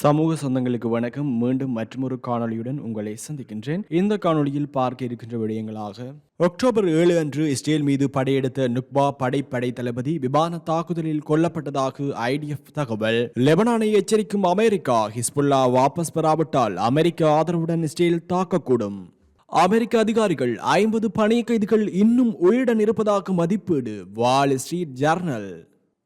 சமூக சொந்தங்களுக்கு வணக்கம். மீண்டும் மற்றொரு காணொளியுடன் உங்களை சந்திக்கின்றேன். இந்த காணொளியில் பார்க்க இருக்கின்ற விடயங்களாக அக்டோபர் ஏழு அன்று இஸ்ரேல் மீது படையெடுத்த நுக்பா படைப்படை தளபதி விமான தாக்குதலில் கொல்லப்பட்டதாக ஐடிஎஃப் தகவல். லெபனானை எச்சரிக்கும் அமெரிக்கா ஹிஸ்புல்லா வாபஸ் பெறாவிட்டால் அமெரிக்க ஆதரவுடன் இஸ்ரேல் தாக்கக்கூடும். அமெரிக்க அதிகாரிகள் ஐம்பது பணி கைதிகள் இன்னும் உயிருடன் இருப்பதாக மதிப்பீடு. Wall Street Journal.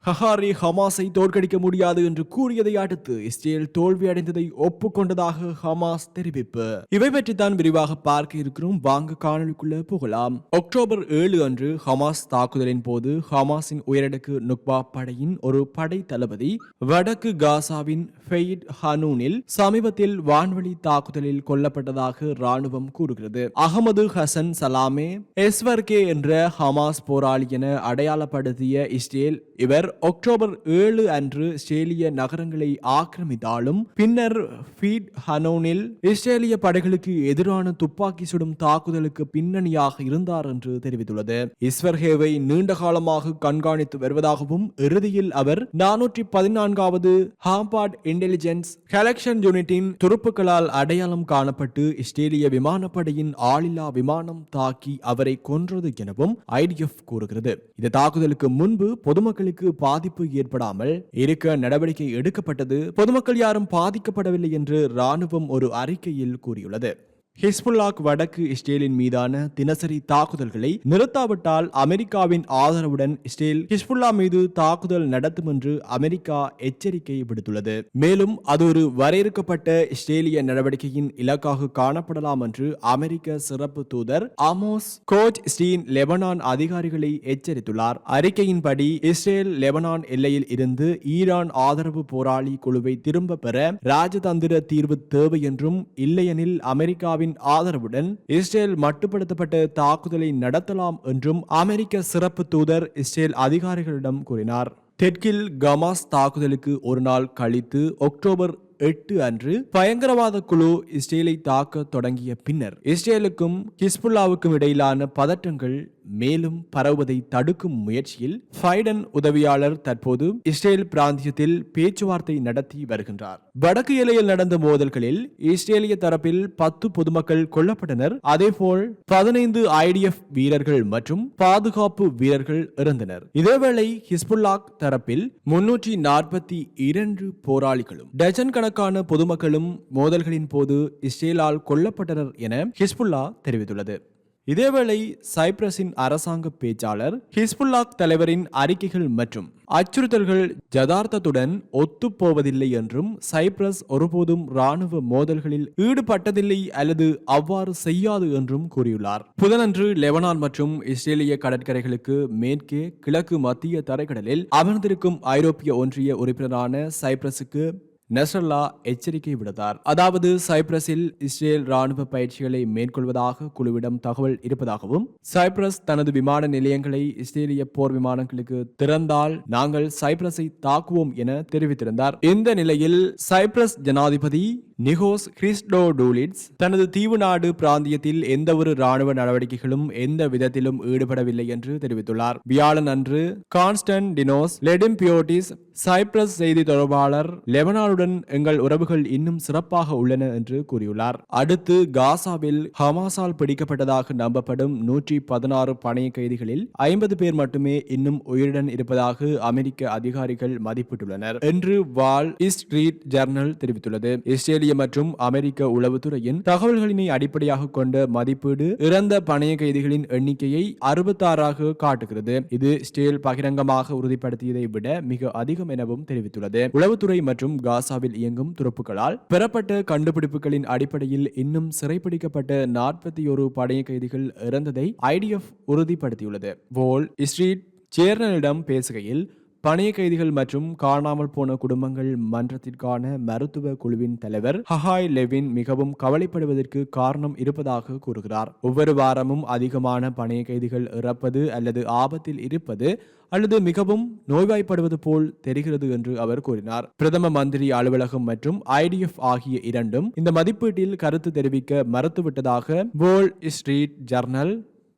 ஹஹாரி ஹமாஸை தோற்கடிக்க முடியாது என்று கூறியதை அடுத்து இஸ்ரேல் தோல்வியடைந்ததை ஒப்புக்கொண்டதாக ஹமாஸ் தெரிவிப்பு. இவை பற்றி தான் விரிவாக பார்க்க இருக்கிறோம். வாங்க காணொலிக்குள்ள போகலாம். அக்டோபர் ஏழு அன்று ஹமாஸ் தாக்குதலின் போது ஹமாஸின் உயரடுக்கு நுக்பா படையின் ஒரு படை தளபதி வடக்கு காசாவின் ஃபெயிட் ஹனூனில் சமீபத்தில் வான்வழி தாக்குதலில் கொல்லப்பட்டதாக ராணுவம் கூறுகிறது. அகமது ஹசன் சலாமே எஸ்வர்கே என்ற ஹமாஸ் போராளி என அடையாளப்படுத்திய இஸ்ரேல் இவர் அக்டோபர் ஏழு அன்று இஸ்ரேலிய நகரங்களை ஆக்கிரமித்தாலும் பின்னர் ஃபீட் ஹனோனில் இஸ்ரேலிய படைகளுக்கு எதிரான துப்பாக்கி சுடும் தாக்குதலுக்கு பின்னணியாக இருந்தார் என்று தெரிவித்துள்ளது. இஸ்வர்ஹேவை நீண்ட காலமாக கண்காணித்து வருவதாகவும் இறுதியில் அவர் நானூற்றி பதினான்காவது ஹாம்பாட் இன்டெலிஜென்ஸ் கலெக்ஷன் யூனிட்டின் துருப்புகளால் அடையாளம் காணப்பட்டு இஸ்ரேலிய விமானப்படையின் ஆளில்லா விமானம் தாக்கி அவரை கொன்றது எனவும் ஐடிஎஃப் கூறுகிறது. இந்த தாக்குதலுக்கு முன்பு பொதுமக்களுக்கு பாதிப்பு ஏற்படாமல் இருக்க நடவடிக்கை எடுக்கப்பட்டது. பொதுமக்கள் யாரும் பாதிக்கப்படவில்லை என்று ராணுவம் ஒரு அறிக்கையில் கூறியுள்ளது. ஹிஸ்புல்லாக் வடக்கு இஸ்ரேலின் மீதான தினசரி தாக்குதல்களை நிறுத்தாவிட்டால் அமெரிக்காவின் ஆதரவுடன் இஸ்ரேல் ஹிஸ்புல்லா மீது தாக்குதல் நடத்தும் என்று அமெரிக்கா எச்சரிக்கை விடுத்துள்ளது. மேலும் அது ஒரு வரையறுக்கப்பட்ட இஸ்ரேலிய நடவடிக்கையின் இலக்காக காணப்படலாம் என்று அமெரிக்க சிறப்பு தூதர் அமோஸ் கோச் ஸ்டீன் லெபனான் அதிகாரிகளை எச்சரித்துள்ளார். அறிக்கையின்படி இஸ்ரேல் லெபனான் எல்லையில் இருந்து ஈரான் ஆதரவு போராளி குழுவை திரும்ப பெற ராஜதந்திர தீர்வு தேவை என்றும் இல்லையெனில் அமெரிக்காவின் ஆதரவுடன் இஸ்ரேல் மட்டுப்படுத்தப்பட்ட தாக்குதலை நடத்தலாம் என்றும் அமெரிக்க சிறப்பு தூதர் இஸ்ரேல் அதிகாரிகளிடம் கூறினார். தெற்கில் கமாஸ் தாக்குதலுக்கு ஒரு நாள் கழித்து அக்டோபர் எட்டு அன்று பயங்கரவாத குழு இஸ்ரேலை தாக்க தொடங்கிய பின்னர் இஸ்ரேலுக்கும் ஹிஸ்புல்லாவுக்கும் இடையிலான பதற்றங்கள் மேலும் பரவுவதை தடுக்கும் முயற்சியில் ஃபைடன் உதவியாளர் தற்போது இஸ்ரேல் பிராந்தியத்தில் பேச்சுவார்த்தை நடத்தி வருகின்றார். வடக்கு எல்லையில் நடந்த மோதல்களில் இஸ்ரேலிய தரப்பில் பத்து பொதுமக்கள் கொல்லப்பட்டனர். அதேபோல் பதினைந்து ஐடிஎஃப் வீரர்கள் மற்றும் பாதுகாப்பு வீரர்கள் இறந்தனர். இதேவேளை ஹிஸ்புல்லாக் தரப்பில் முன்னூற்றி நாற்பத்தி இரண்டு போராளிகளும் டஜன் கணக்கான பொதுமக்களும் மோதல்களின் போது இஸ்ரேலால் கொல்லப்பட்டனர் என ஹிஸ்புல்லா தெரிவித்துள்ளது. இதேவேளை சைப்ரஸின் அரசாங்க பேச்சாளர் ஹிஸ்புல்லாக் தலைவரின் அறிக்கைகள் மற்றும் அச்சுறுத்தல்கள் ஜதார்த்தத்துடன் ஒத்துப்போவதில்லை என்றும் சைப்ரஸ் ஒருபோதும் ராணுவ மோதல்களில் ஈடுபட்டதில்லை அல்லது அவ்வாறு செய்யாது என்றும் கூறியுள்ளார். புதனன்று லெபனான் மற்றும் இஸ்ரேலிய கடற்கரைகளுக்கு மேற்கே கிழக்கு மத்திய தரைக்கடலில் அமர்ந்திருக்கும் ஐரோப்பிய ஒன்றிய உறுப்பினரான சைப்ரஸுக்கு நெசல்லா எச்சரிக்கை விடுத்தார். அதாவது சைப்ரஸில் இஸ்ரேல் ராணுவ பயிற்சிகளை மேற்கொள்வதாக குழுவிடம் தகவல் இருப்பதாகவும் சைப்ரஸ் தனது விமான நிலையங்களை இஸ்ரேலிய போர் விமானங்களுக்கு திறந்தால் நாங்கள் சைப்ரஸை தாக்குவோம் என தெரிவித்திருந்தார். இந்த நிலையில் சைப்ரஸ் ஜனாதிபதி நிகோஸ் கிறிஸ்டோ டூலிட்ஸ் தனது தீவு நாடு பிராந்தியத்தில் எந்தவொரு ராணுவ நடவடிக்கைகளும் எந்த விதத்திலும் ஈடுபடவில்லை என்று தெரிவித்துள்ளார். வியாழன் அன்று கான்ஸ்டன் டினோஸ் லெடிம்பியோட்டிஸ் சைப்ரஸ் செய்தி தொடர்பாளர் லெபனானுடன் எங்கள் உறவுகள் இன்னும் சிறப்பாக உள்ளன என்று கூறியுள்ளார். அடுத்து காசாவில் ஹமாஸால் பிடிக்கப்பட்டதாக நம்பப்படும் நூற்றி பதினாறு பணைய கைதிகளில் ஐம்பது பேர் மட்டுமே இன்னும் உயிருடன் இருப்பதாக அமெரிக்க அதிகாரிகள் மதிப்பிட்டுள்ளனர். என்று வால் ஸ்ட்ரீட் ஜர்னல் தெரிவித்துள்ளது. இஸ்ரேலிய ஆஸ்திரேலிய மற்றும் அமெரிக்க உளவுத்துறையின் தகவல்களினை அடிப்படையாக கொண்ட மதிப்பீடு இறந்த பணைய கைதிகளின் எண்ணிக்கையை அறுபத்தாறாக காட்டுகிறது. இது ஸ்டேல் பகிரங்கமாக உறுதிப்படுத்தியதை விட மிக அதிகம் எனவும் தெரிவித்துள்ளது. உளவுத்துறை மற்றும் காசாவில் இயங்கும் துருப்புகளால் பெறப்பட்ட கண்டுபிடிப்புகளின் அடிப்படையில் இன்னும் சிறைப்பிடிக்கப்பட்ட நாற்பத்தி ஒரு படைய கைதிகள் இறந்ததை ஐடிஎஃப் உறுதிப்படுத்தியுள்ளது. வோல் ஸ்ட்ரீட் சேர்னலிடம் பேசுகையில் பணைய கைதிகள் மற்றும் காணாமல் போன குடும்பங்கள் மன்றத்திற்கான மருத்துவ குழுவின் தலைவர் ஹஹாய் லெவின் மிகவும் கவலைப்படுவதற்கு காரணம் இருப்பதாக கூறுகிறார். ஒவ்வொரு வாரமும் அதிகமான பணைய கைதிகள் இறப்பது அல்லது ஆபத்தில் இருப்பது அல்லது மிகவும் நோய்வாய்ப்படுவது போல் தெரிகிறது என்று அவர் கூறினார். பிரதம மந்திரி அலுவலகம் மற்றும் ஐடிஎஃப் ஆகிய இரண்டும் இந்த மதிப்பீட்டில் கருத்து தெரிவிக்க மறுத்துவிட்டதாக வேர்ல்ட் ஸ்ட்ரீட் ஜர்னல்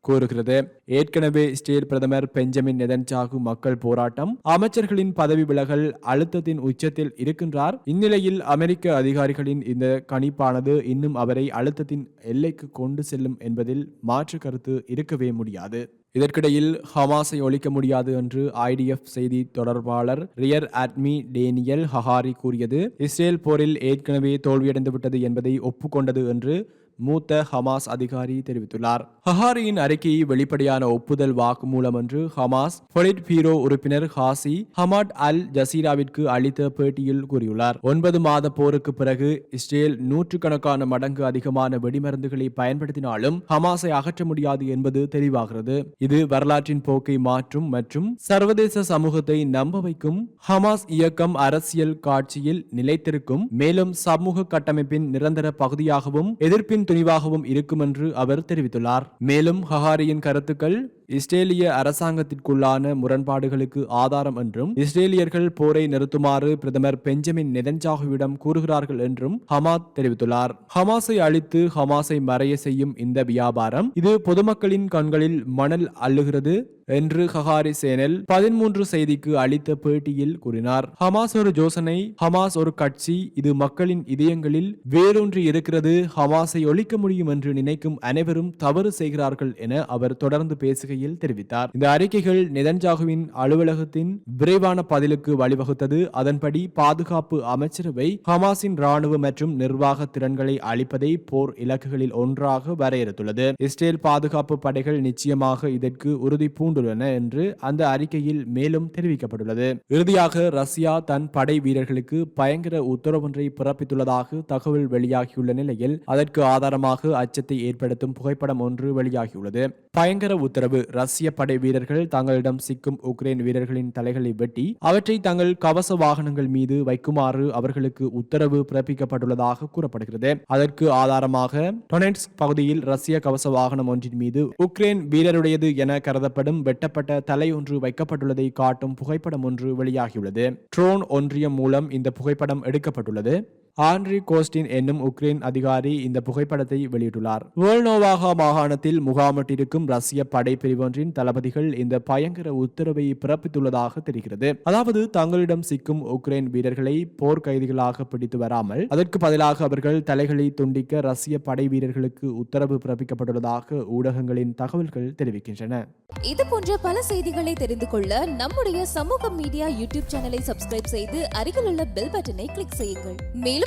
கூறுகிறது ஏற்கனவே இஸ்ரேல் பிரதமர் பெஞ்சமின் நெதன்சாகு மக்கள் போராட்டம் அமைச்சர்களின் பதவி விலகல் அழுத்தத்தின் உச்சத்தில் இருக்கின்றார். இந்நிலையில் அமெரிக்க அதிகாரிகளின் இந்த கணிப்பானது இன்னும் அவரை அழுத்தத்தின் எல்லைக்கு கொண்டு செல்லும் என்பதில் மாற்று கருத்து இருக்கவே முடியாது. இதற்கிடையில் ஹமாஸை ஒழிக்க முடியாது என்று ஐடிஎஃப் செய்தி தொடர்பாளர் ரியர் அட்மி டேனியல் ஹஹாரி கூறியது. இஸ்ரேல் போரில் ஏற்கனவே தோல்வியடைந்து விட்டது என்பதை ஒப்புக்கொண்டது என்று மூத்த ஹமாஸ் அதிகாரி தெரிவித்துள்ளார். ஹஹாரியின் அறிக்கையை வெளிப்படையான ஒப்புதல் வாக்குமூலம் என்று ஹமாஸ் பொலிட் பீரோ உறுப்பினர் ஹாசி ஹமாட் அல் ஜசீராவிற்கு அளித்த பேட்டியில் கூறியுள்ளார். ஒன்பது மாத போருக்கு பிறகு இஸ்ரேல் நூற்றுக்கணக்கான மடங்கு அதிகமான வெடிமருந்துகளை பயன்படுத்தினாலும் ஹமாஸை அகற்ற முடியாது என்பது தெளிவாகிறது. இது வரலாற்றின் போக்கை மாற்றும் மற்றும் சர்வதேச சமூகத்தை நம்ப வைக்கும் ஹமாஸ் இயக்கம் அரசியல் காட்சியில் நிலைத்திருக்கும். மேலும் சமூக கட்டமைப்பின் நிரந்தர பகுதியாகவும் எதிர்ப்பின் துணிவாகவும் இருக்கும் என்று அவர் தெரிவித்துள்ளார். மேலும் ஹஹாரியின் கருத்துக்கள் இஸ்ரேலிய அரசாங்கத்திற்குள்ளான முரண்பாடுகளுக்கு ஆதாரம் என்றும் இஸ்ரேலியர்கள் போரை நிறுத்துமாறு பிரதமர் பெஞ்சமின் நெதன்ஜாகுவிடம் கூறுகிறார்கள் என்றும் ஹமாத் தெரிவித்துள்ளார். ஹமாஸை அழித்து ஹமாஸை மறைய செய்யும் இந்த வியாபாரம் இது பொதுமக்களின் கண்களில் மணல் அள்ளுகிறது என்று ஹஹாரி சேனல் பதிமூன்று செய்திக்கு அளித்த பேட்டியில் கூறினார். ஹமாஸ் ஒரு யோசனை ஹமாஸ் ஒரு கட்சி இது மக்களின் இதயங்களில் வேரூன்றி இருக்கிறது ஹமாஸை ஒழிக்க முடியும் என்று நினைக்கும் அனைவரும் தவறு செய்கிறார்கள் என அவர் தொடர்ந்து பேசுகையில் தெரிவித்தார். இந்த அறிக்கைகள் நெதன்ஜாகுவின் அலுவலகத்தின் விரைவான பதிலுக்கு வழிவகுத்தது. அதன்படி பாதுகாப்பு அமைச்சரவை ஹமாஸின் ராணுவ மற்றும் நிர்வாக திறன்களை அளிப்பதை போர் இலக்குகளில் ஒன்றாக வரையறுத்துள்ளது. இஸ்ரேல் பாதுகாப்பு படைகள் நிச்சயமாக இதற்கு உறுதி பூண்டுள்ளன என்று அந்த அறிக்கையில் மேலும் தெரிவிக்கப்பட்டுள்ளது. இறுதியாக ரஷ்யா தன் படை வீரர்களுக்கு பயங்கர உத்தரவொன்றை பிறப்பித்துள்ளதாக தகவல் வெளியாகியுள்ள நிலையில் அதற்கு ஆதாரமாக அச்சத்தை ஏற்படுத்தும் புகைப்படம் ஒன்று வெளியாகியுள்ளது. பயங்கர உத்தரவு ரஷ்ய படை வீரர்கள் தங்களிடம் சிக்கும் உக்ரைன் வீரர்களின் தலைகளை வெட்டி அவற்றை தங்கள் கவச வாகனங்கள் மீது வைக்குமாறு அவர்களுக்கு உத்தரவு பிறப்பிக்கப்பட்டுள்ளதாக கூறப்படுகிறது. அதற்கு ஆதாரமாக டொனெட்ஸ்க் பகுதியில் ரஷ்ய கவச வாகனம் ஒன்றின் மீது உக்ரைன் வீரருடையது என கருதப்படும் வெட்டப்பட்ட தலை ஒன்று வைக்கப்பட்டுள்ளதை காட்டும் புகைப்படம் ஒன்று வெளியாகியுள்ளது. ட்ரோன் ஒன்றியம் மூலம் இந்த புகைப்படம் எடுக்கப்பட்டுள்ளது. ஆண்ட்ரி கோஸ்டின் என்னும் உக்ரைன் அதிகாரி இந்த புகைப்படத்தை வெளியிட்டுள்ளார். வேல்னோவாகா மாகாணத்தில் முகாமிட்டிருக்கும் ரஷ்ய படைப்பிரிவொன்றின் தளபதிகள் இந்த பயங்கர உத்தரவை பிறப்பித்துள்ளதாக தெரிகிறது. அதாவது தங்களிடம் சிக்கும் உக்ரைன் வீரர்களை போர் கைதிகளாக பிடித்து வராமல் அதற்கு பதிலாக அவர்கள் தலைகளை துண்டிக்க ரஷ்ய படை வீரர்களுக்கு உத்தரவு பிறப்பிக்கப்பட்டுள்ளதாக ஊடகங்களின் தகவல்கள் தெரிவிக்கின்றன. இது போன்ற பல செய்திகளை தெரிந்து கொள்ள நம்முடைய சமூக மீடியா யூடியூப் சேனலை சப்ஸ்கிரைப் செய்து அருகிலுள்ள பெல் பட்டனை கிளிக் செய்யுங்கள். மேலும்